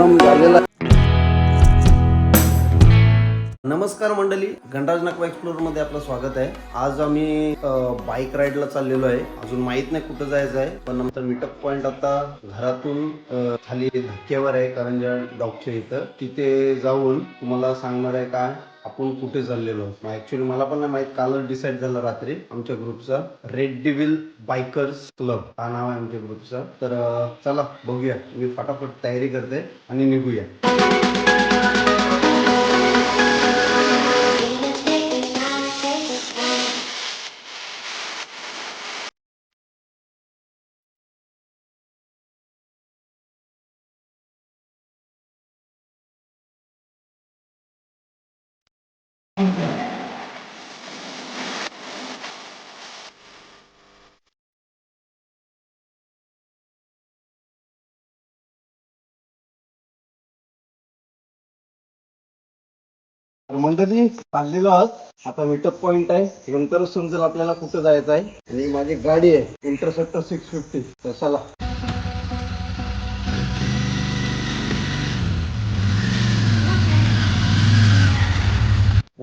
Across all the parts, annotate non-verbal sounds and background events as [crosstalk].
परिणाम झालेला नमस्कार मंडळी गणराज नाकवा एक्सप्लोरमध्ये आपलं स्वागत आहे. आज आम्ही बाईक राईडला चाललेलो आहे. अजून माहीत नाही कुठं जायचं आहे पण नंतर मीटअप पॉइंट आता घरातून खाली धक्क्यावर आहे करंजा डॉगच्या इथं तिथे जाऊन तुम्हाला सांगणार आहे काय आपण कुठे चाललेलो? ऍक्च्युली मला पण नाही माहीत कालच डिसाईड झालं रात्री आमच्या ग्रुपचा रेड डिव्हिल बायकर्स क्लब हा नाव आहे आमच्या ग्रुपचा तर चला बघूया. मी फटाफट तयारी करते आणि निघूया. तर मंडळी चाललेलो आहोत. आता मीटअप पॉइंट आहे. नंतरच समजेल आपल्याला कुठं जायचं आहे? आणि माझी गाडी आहे. इंटरसेप्टर सिक्स फिफ्टी तर चला.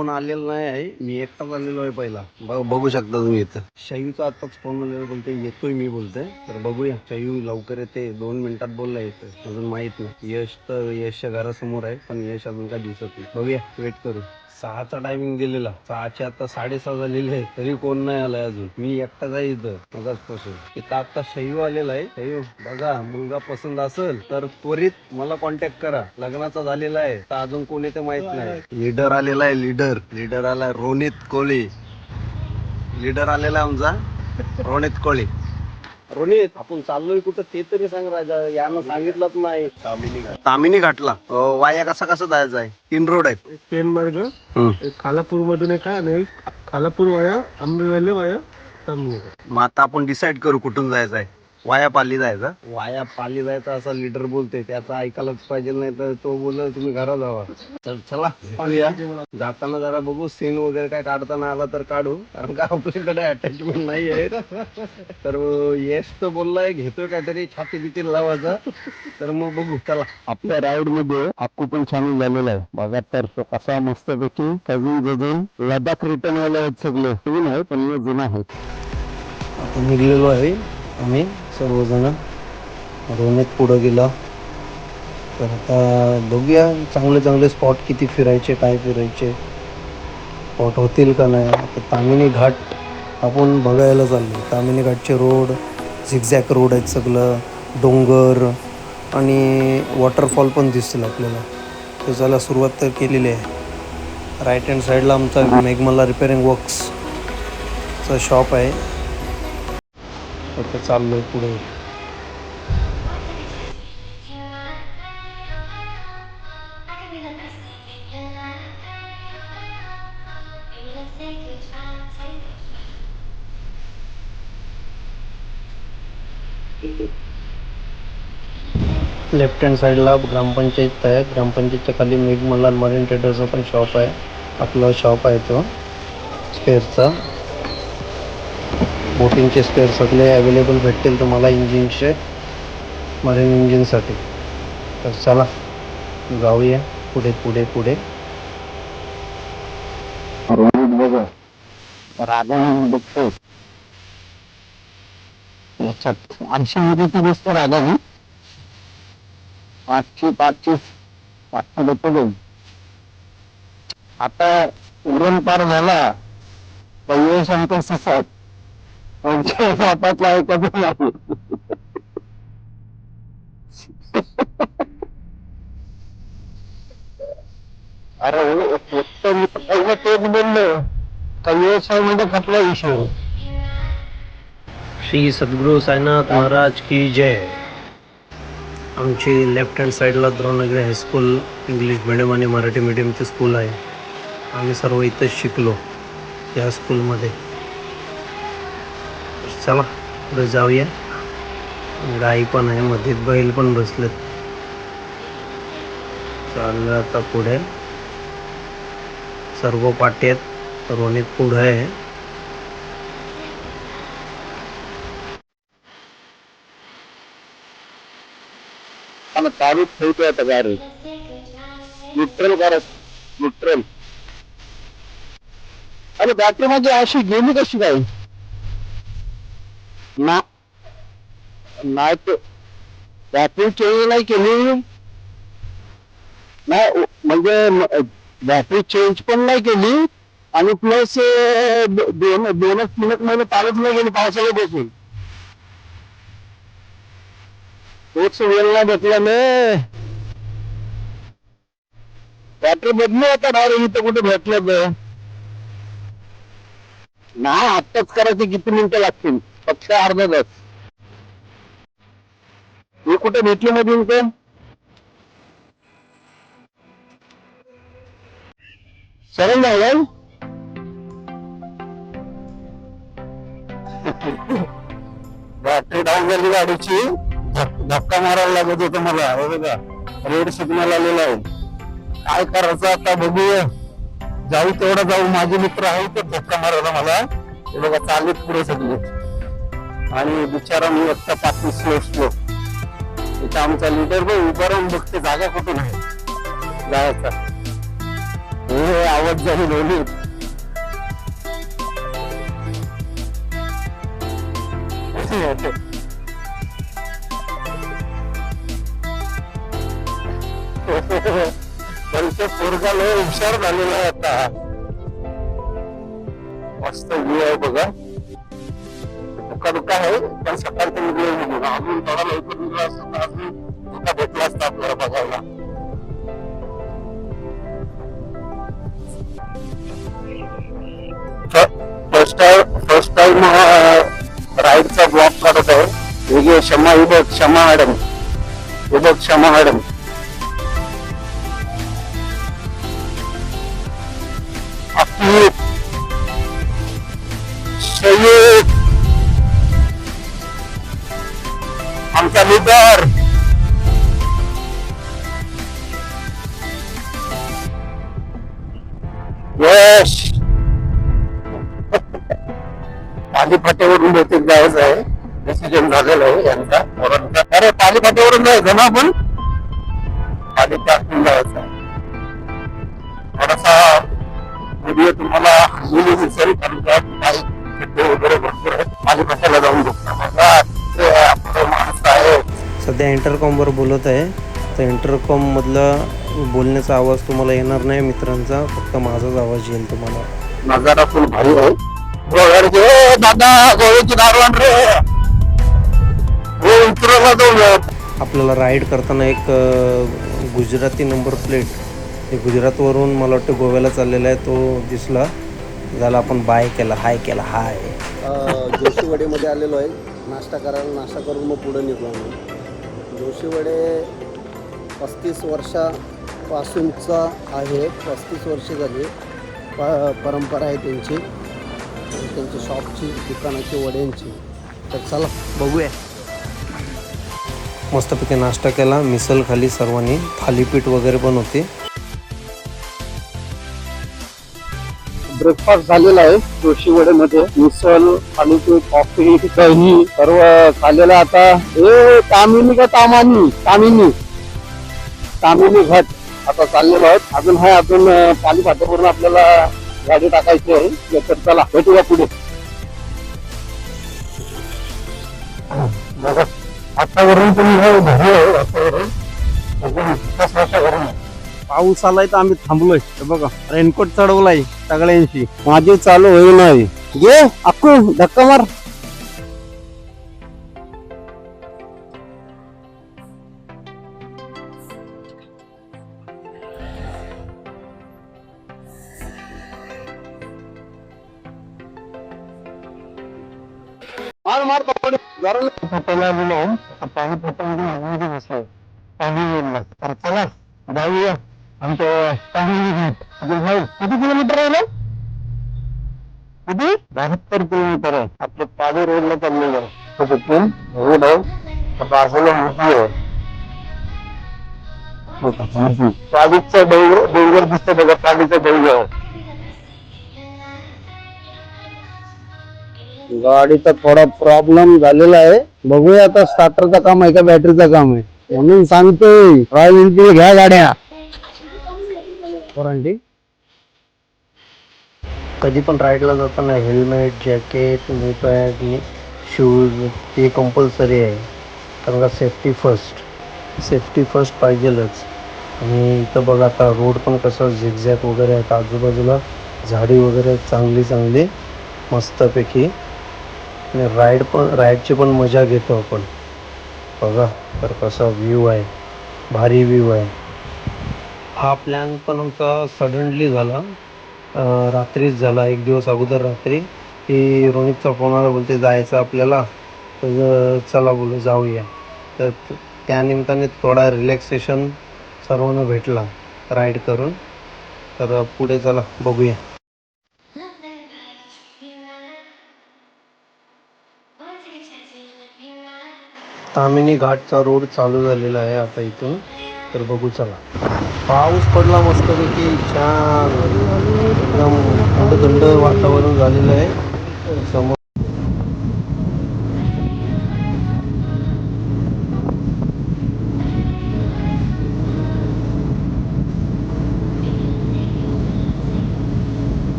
फोन आलेला नाही आहे. मी एकटाच आलेलो आहे पहिला. ब- बघू शकता तुम्ही इथं. शयूचा आताच फोन आलेला बोलते येतोय मी बोलतोय. तर बघूया. शयू लवकर येते. दोन मिनिटात बोलला येतं अजून माहीत नाही. यश तर यशच्या घरासमोर आहे पण यश अजून काय दिसत नाही. बघूया. वेट करू. सहाचा टायमिंग दिलेला. सहाचे आता साडेसहा झालेले आहे तरी कोण नाही आलाय अजून. मी एकटाच आहे इथं मगाचपासून इथं आता शैव आलेला आहे. शैव बघा मुलगा पसंत असेल तर त्वरित मला कॉन्टॅक्ट करा. लग्नाचा झालेला आहे. तर अजून कोणी ते माहीत नाही. लीडर आलेला आहे लीडर लीडर आलाय रोनित कोळी. लीडर आलेला आहे आमचा रोनित कोळी. रोनित आपण चाललोय कुठं? ते तरी सांग राजा यानं सांगितलंच नाही. तामिनी घाट. तामिनी घाटला. अं, वाया कसा कसा जायचा आहे? तीन रोड आहेत. पेन मार्ग हम्म. एक खालापूर मधून एक आहे आणि एक खालापूर वाया आंबेवाले वाया तामणी मग आता आपण डिसाईड करू कुठून जायचं आहे. वाया पाली जायचा. वाया पाली जायचा असा लीडर बोलते त्याचा ऐकायलाच पाहिजे नाही तर तो बोल तुम्ही घरा जावा. तर चला पाहूया. जाताना जरा बघू सीन वगैरे काय काढताना आला तर काढू कारण का आपल्याकडे अटॅचमेंट नाही आहे तर येस तर बोललाय घेतोय काहीतरी छाती बिती लावायचा. तर मग बघू चला. आपल्या राईडमध्ये अक्कू पण छान झालेला आहे. बघा तर तो कसा मस्त पैकी कवी जजून लडाख रिटर्न वाले आहेत सगळे. नवीन आहे पण जुना आहे. आता निघलेलो आहे आम्ही. सर्वजण. रोनेत पुढं गेला. तर आता बघूया चांगले चांगले स्पॉट किती फिरायचे काय फिरायचे. स्पॉट होतील का नाही? आता तामिनी घाट आपण बघायला चाललो. तामिनी घाटचे रोड झिगझॅक रोड आहेत सगळं डोंगर आणि वॉटरफॉल पण दिसतील आपल्याला. तर चला सुरुवात तर केलेली आहे. राईट हँड साईडला आमचा मेघमला रिपेअरिंग वर्क्सचा शॉप आहे. आता चाललोय पुढे. लेफ्ट हँड साईडला ग्रामपंचायत आहे. ग्रामपंचायतच्या खाली मेघमल्ला मरीन ट्रेडरचा पण शॉप आहे. आपला शॉप आहे तो. स्पेअरचा बोटिंगचे स्पेअर सगळे अवेलेबल भेटतील तुम्हाला इंजिनचे मरीन इंजिनसाठी तर चला जाऊया पुढे पुढे पुढे. बघा. राधा बघतो याच्यात आठशे मध्ये तर बसतो राधा मी पाचशे पाचशे पाचशे बघतो आता उरण पार झाला. पहिले सांगतो ससात आमच्या हातातला ऐकत अरे हो, उत्तर पहिलं तेच बोललो. का व्यवसाय म्हणजे कसला विषय. श्री सद्गुरू साईनाथ महाराज की जय. आमची लेफ्ट हँड साईडला द्रोणगिरी हायस्कूल इंग्लिश मिडियम आणि मराठी मिडियमची स्कूल आहे. आम्ही सर्व इथंच शिकलो या स्कूलमध्ये चला पुढे जाऊया. गाई पण आहे मध्ये बैल पण बसलेत. चाललं आता पुढे. सर्व पाट्यात आहेत रोनीत पुढे आहे. चालू ठेवतोय आता गाडी. न्यूट्रल करत न्यूट्रल. अरे बॅटरी माझी अशी गेली कशी काय? ना नाही तर बॅटरी चेंज नाही केली. नाही म्हणजे बॅटरी चेंज पण नाही केली. आणि प्लस दोन दोनच मिनिटमध्ये चालत नाही गेली पावसाला बसून. तोच वेळ नाही भेटला ने. बॅटरी बदलू आता डायरेक्ट इथं कुठे भेटलं नाही आत्ताच करायचे किती मिनिटं लागतील? फक्त अर्धा तास कुठे भेटली मध्ये इथे सरळ जाऊ बॅटरी डाऊन झाली गाडीची. धक्का मारायला लागत होता मला. हे बघा रेड सिग्नल आलेला आहे. काय करायचं आता बघूया. जाऊ तेवढा जाऊ. माझे मित्र आहे तर धक्का मारायला मला. हे बघा चालत पुढे सगळे. आणि बिचारा मी आत्ता पाठी स्लो स्लो इथं आमचा लिडर बघ उभा राहून बघते जागा कुठून आहे? जायचा. हे आवाज झाली लोणी पण ते पोरगा लय हुशार झालेला आहे आता. मस्त व्ह्यू आहे बघा. धुका धुका आहे पण सकाळचं निघलो अजून थोडा लवकर निघला असतो अजून धुका भेटला असता आपल्याला बघायला. फर्स्ट टाइम फर्स्ट टाइम राईडचा ब्लॉक काढत आहे. हे क्षमा ही बघ क्षमा मॅडम. हे बघ क्षमा मॅडम. आमचा यश [laughs] पाली फाट्यावरून बहुतेक जायचं आहे डिसिजन झालेलं आहे यांचा पोरांचा. अरे पाली जायचं ना आपण पाली जायचं आहे. थोडासा व्हिडिओ तुम्हाला दिसेल कारण सध्या इंटरकॉमवर बोलत आहे. तर इंटरकॉम मधला बोलण्याचा आवाज तुम्हाला येणार नाही मित्रांचा. फक्त माझाच आवाज येईल तुम्हाला. नजारा फुल भारी आहे दादा गोव्याची रे. हो आपल्याला राईड करताना एक गुजराती नंबर प्लेट हे गुजरातवरून मला वाटतं गोव्याला चाललेला आहे तो दिसला. त्याला आपण बाय केला हाय केला हाय जोशीवडेमध्ये आलेलो आहे. नाश्ता करायला नाश्ता करून मग पुढे निघलो आम्ही. जोशीवडे पस्तीस वर्षापासूनचा आहे पस्तीस वर्ष झाली. प परंपरा आहे त्यांची. त्यांची शॉपची दुकानाची वड्यांची. तर चला बघूया. मस्तपैकी नाश्ता केला. मिसल खाली सर्वांनी. थालीपीठ वगैरे पण होते. ब्रेकफास्ट झालेला आहे जोशीवडेमध्ये आणि ते कॉफी दही सर्व झालेलं आता. हे तामिनी का तामानी? तामिनी. कामिनी घाट. आता चाललेलो आहोत. अजून हा अजून पाणी फाट्यावरून आपल्याला गाडी टाकायची आहे. तर चला भेटूया पुढे. वातावरण पण लय भारी आहे वातावरण पाऊस आलाय तर आम्ही थांबलोय. बघा रेनकोट चढवलाय सगळ्यांशी. माझी चालू होईल नाही घे अक्कू धक्का मार. मार पकड जरा पप्पाला बोलव पाणी पप्पा बसलाय पाणी येईल तर चला जाऊया. आमचं पाणी किती किलोमीटर आहे ना? किती? बहात्तर किलोमीटर आहे. आपलं पादे रोडला चाललेलं आहे. तो तिथून रोड आहे. बाजूला मोठी आहे पालीचा डोंगर डोंगर दिसतो बघा. पालीचा डोंगर गाडीचा थोडा प्रॉब्लेम झालेला आहे. बघूया आता स्टार्टरचं काम आहे का बॅटरीचं काम आहे. म्हणून सांगतोय रॉयल एनफिल्ड घ्या गाड्या. वॉरंटी कधी पण राईडला जाताना हेल्मेट जॅकेट नी पॅड शूज हे कंपल्सरी आहे. कारण का सेफ्टी फर्स्ट सेफ्टी फर्स्ट पाहिजेलच. आणि इथं बघा आता रोड पण कसं झिगझॅग वगैरे आहेत. आजूबाजूला झाडी वगैरे चांगली चांगली मस्तपैकी. आणि राईड पण राईडची पण मजा घेतो आपण. बघा तर कसा व्ह्यू आहे. भारी व्ह्यू आहे. हा प्लॅन पण आमचा सडनली झाला. रात्रीच झाला. एक दिवस अगोदर रात्री. की रोनितचा फोन आला बोलते जायचं आपल्याला. तर चला बोलू जाऊया. तर त्यानिमित्ताने त्या निमित्ताने थोडा रिलॅक्सेशन सर्वांना भेटला राईड करून. तर पुढे चला बघूया. तामिनी घाटचा रोड चालू झालेला आहे आता इथून. तर बघू चला. पाऊस पडला मस्तपैकी. छान. एकदम थंड थंड वातावरण झालेलं आहे. समोर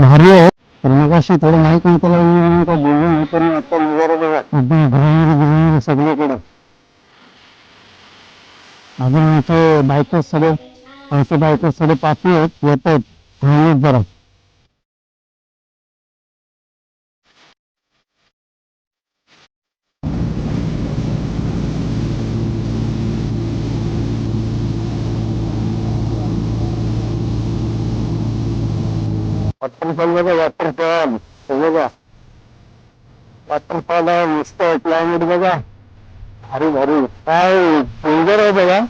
भारी आहे. तर मग थोडं माहीत नव्हतं का बोलून हे आता बघा एकदम ग्रीनरी ग्रीनरी सगळीकडे अजून आमचे बायकर्स सगळे असे बायकर्स सगळे पाठी आहेत येत आहेत. थांबलेत जरा. वॉटरफॉल बघा वॉटरफॉल बघा. वॉटरफॉल आहे मस्त क्लायमेट बघा. भारी भारी. काय डेंजर आहे बघा.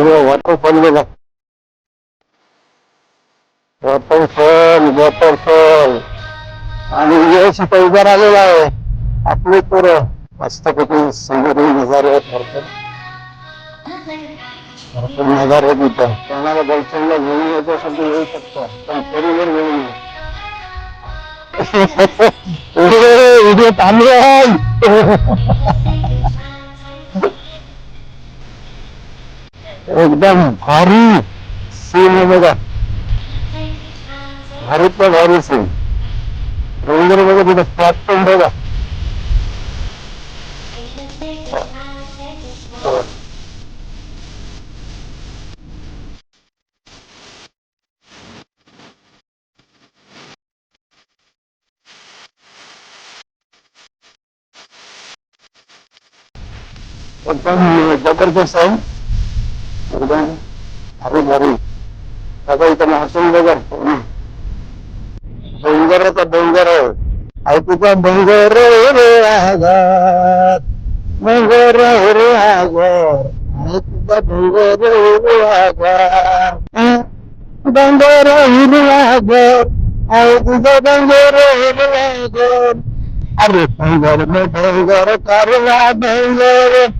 वॉटरफॉल बघा वॉटरफॉल वॉटरफॉल आणि यश इथं उभा राहिलेला आहे. आपले पोरं. मस्त पैकी नजारे आहेत भरपूर. भरपूर नजारे आहेत इथं. कोणाला गर्लफ्रेंडला घेऊन यायच्यासाठी येऊ शकतो. पण तरी जर घेऊन व्हिडिओ चालू [laughs] [laughs] एकदम भारी सीन आहे बघा भारीतला भारी सीन डोंगर बघा तिथं स्पॉट पण बघा एकदम जबरदस्त आहे एकदम भारी भारी आता इथं महसूल बघा डोंगराचा डोंगर आहे ऐकूचा डोंगर रे आगात डोंगर रे आगार ऐकूचा डोंगर रे आगार डोंगर हिरवा आगार ऐकूचा डोंगर हिरवा आगार अरे डोंगर में डोंगर करवा डोंगर उसमें चुराए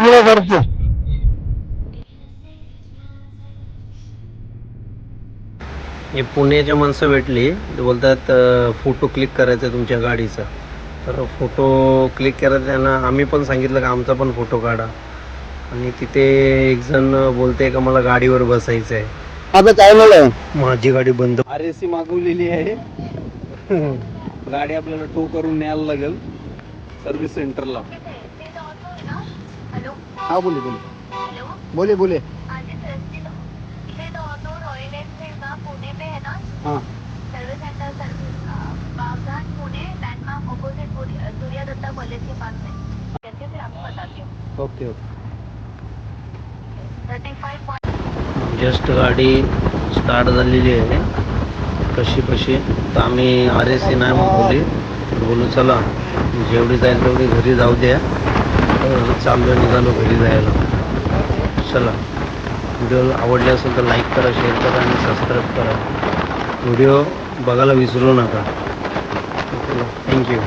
हे करतो हे पुण्याचे माणसं भेटली. ते बोलतात फोटो क्लिक करायचा आहे तुमच्या गाडीचा. तर फोटो क्लिक करायचा आहे ना आम्ही पण सांगितलं का आमचा पण फोटो काढा. आणि तिथे एक जण बोलते का मला गाडीवर बसायचं आहे माझं चॅनल आहे माझी गाडी बंद आर एस सी मागवलेली आहे. [laughs] गाडी आपल्याला टो करून न्यायला लागेल. सर्व्हिस सेंटरला. हेलो. हा बोले बोले. बोले बोले. हाँ ओके ओके. जस्ट गाडी स्टार्ट झालेली आहे. कशी कशी. तर आम्ही आर एस सी नाही मागवली तर बोलू चला जेवढी जाईल तेवढी घरी जाऊ द्या. तर चाललो निघालो घरी जायला. चला व्हिडिओ आवडले असेल तर लाईक करा शेअर करा आणि सबस्क्राईब करा. व्हिडिओ बघायला विसरू नका. थँक्यू